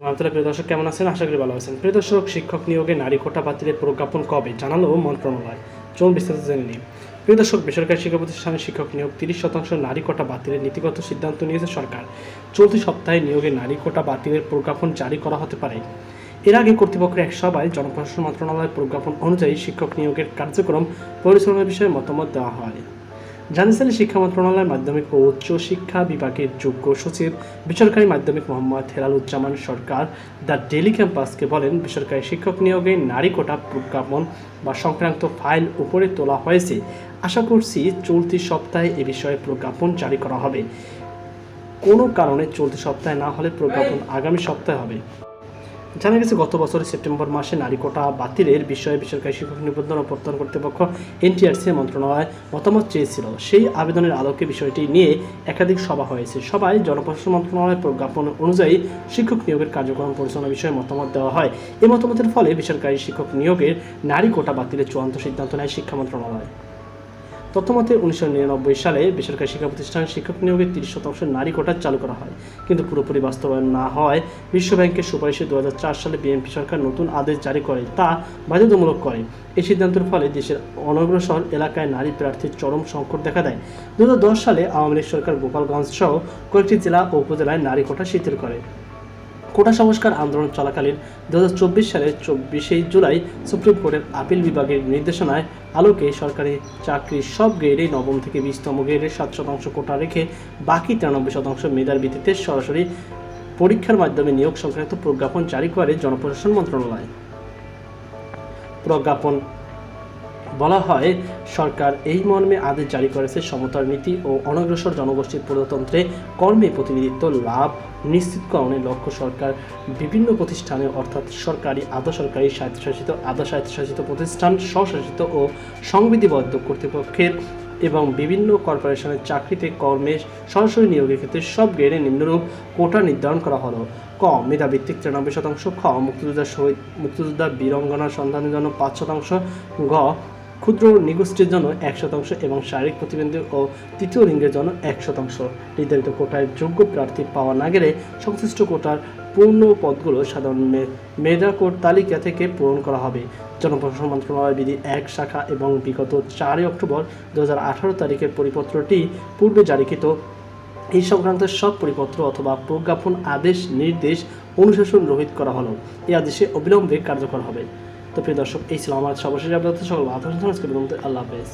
আন্তরিক প্রিয় দর্শক, কেমন আছেন? আশা করি ভালো আছেন। প্রিয় দর্শক, শিক্ষক নিয়োগে নারী কোটা বাতিলের প্রজ্ঞাপন কবে? জানালো মন্ত্রণালয়। চলুন বিস্তারিত জেনে নিই। প্রিয় দর্শক, বেসরকারি শিক্ষা প্রতিষ্ঠানে শিক্ষক নিয়োগ তিরিশ শতাংশ নারী কোটা বাতিলের নীতিগত সিদ্ধান্ত নিয়েছে সরকার। চলতি সপ্তাহে নিয়োগে নারী কোটা বাতিলের প্রজ্ঞাপন জারি করা হতে পারে। এর আগে কর্তৃপক্ষের এক সভায় জনপ্রশাসন মন্ত্রণালয়ের প্রজ্ঞাপন অনুযায়ী শিক্ষক নিয়োগের কার্যক্রম পরিচালনার বিষয়ে মতামত দেওয়া হয়। জানিয়েছেন শিক্ষা মন্ত্রণালয়ের মাধ্যমিক ও উচ্চ শিক্ষা বিভাগের যোগ্য সচিব, বেসরকারি মাধ্যমিক মোহাম্মদ হেলালুজ্জামান সরকার। দ্য ডেলি ক্যাম্পাসকে বলেন, বেসরকারি শিক্ষক নিয়োগে নারী কোটা প্রজ্ঞাপন বা সংক্রান্ত ফাইল উপরে তোলা হয়েছে। আশা করছি চলতি সপ্তাহে এ বিষয়ে প্রজ্ঞাপন জারি করা হবে। কোনো কারণে চলতি সপ্তাহে না হলে প্রজ্ঞাপন আগামী সপ্তাহে হবে। জানা গেছে, গত বছরের সেপ্টেম্বর মাসে নারী কোটা বাতিলের বিষয়ে বেসরকারি শিক্ষক নিবন্ধন ও প্রত্যয়ন কর্তৃপক্ষ এনটিআরসি মন্ত্রণালয় মতামত চেয়েছিল। সেই আবেদনের আলোকে বিষয়টি নিয়ে একাধিক সভা হয়েছে। সবাই জনপ্রশাসন মন্ত্রণালয়ের প্রজ্ঞাপন অনুযায়ী শিক্ষক নিয়োগের কার্যক্রম পরিচালনা বিষয়ে মতামত দেওয়া হয়। এই মতামতের ফলে বেসরকারি শিক্ষক নিয়োগের নারী কোটা বাতিলের চূড়ান্ত সিদ্ধান্ত নেয় শিক্ষা মন্ত্রণালয়। তথ্যমতে উনিশশো নিরানব্বই সালে বেসরকারি শিক্ষা প্রতিষ্ঠানে শিক্ষক নিয়োগে তিরিশ শতাংশ নারী কোটা চালু করা হয়। কিন্তু পুরোপুরি বাস্তবায়ন না হওয়ায় বিশ্ব ব্যাংকের সুপারিশে দু হাজার চার সালে বিএনপি সরকার নতুন আদেশ জারি করে তা বাধ্যতামূলক করে। এই সিদ্ধান্তের ফলে দেশের অনগ্রসর এলাকায় নারী প্রার্থীর চরম সংকট দেখা দেয়। দুহাজার দশ সালে আওয়ামী লীগ সরকার গোপালগঞ্জ সহ কয়েকটি জেলা ও উপজেলায় নারী কোটা শিথিল করে। কোটা সংস্কার আন্দোলন চলাকালীন দুহাজার চব্বিশ সালের চব্বিশে জুলাই সুপ্রিম কোর্টের আপিল বিভাগের নির্দেশনায় আলোকে সরকারি চাকরির সব গ্রেডে নবম থেকে বিশতম গ্রেডে সাত শতাংশ কোটা রেখে বাকি তিরানব্বই শতাংশ মেধার ভিত্তিতে সরাসরি পরীক্ষার মাধ্যমে নিয়োগ সংক্রান্ত প্রজ্ঞাপন জারি করে জনপ্রশাসন মন্ত্রণালয়। প্রজ্ঞাপন বলা হয়, সরকার এই মর্মে আদেশ জারি করেছে সমতার নীতি ও অনগ্রসর জনগোষ্ঠীর প্রজাতন্ত্রে কর্মে প্রতিনিধিত্ব লাভ নিশ্চিতকরণে লক্ষ্য সরকার বিভিন্ন প্রতিষ্ঠানে, অর্থাৎ সরকারি, আধা সরকারি, স্বায়ত্তশাসিত, আধা স্বায়ত্তশাসিত প্রতিষ্ঠান, স্বশাসিত ও সংবিধিবদ্ধ কর্তৃপক্ষের এবং বিভিন্ন কর্পোরেশনের চাকরিতে কর্মে সরাসরি নিয়োগের ক্ষেত্রে সব গ্রেডে নিম্নরূপ কোটা নির্ধারণ করা হলো। ক, মেধাভিত্তিক তিরানব্বই শতাংশ, খ মুক্তিযোদ্ধা শহীদ মুক্তিযোদ্ধা বীরঙ্গনা সন্ধানের জন্য পাঁচ শতাংশ গ ক্ষুদ্র নিগোষ্ঠীর জন্য এক শতাংশ এবং শারীরিক প্রতিবন্ধী ও তৃতীয় লিঙ্গের জন্য এক শতাংশ। নির্ধারিত কোটায় যোগ্য প্রার্থী পাওয়া না গেলে সংশ্লিষ্ট কোটার পূর্ণ পদগুলো সাধারণ মেধা কোড তালিকা থেকে পূরণ করা হবে। জনপ্রশাসন মন্ত্রণালয় বিধি এক শাখা এবং বিগত চারই অক্টোবর দু হাজার আঠারো তারিখের পরিপত্রটি পূর্বে জারিকৃত। এই সংক্রান্ত সব পরিপত্র অথবা প্রজ্ঞাপন আদেশ, নির্দেশ, অনুশাসন রহিত করা হলো। এই আদেশে অবিলম্বে কার্যকর হবে। তো প্রিয় দর্শক এই ছিল আমার সর্বশেষ আপনাদের সকল পর্যন্ত আল্লাহ হাফেজ।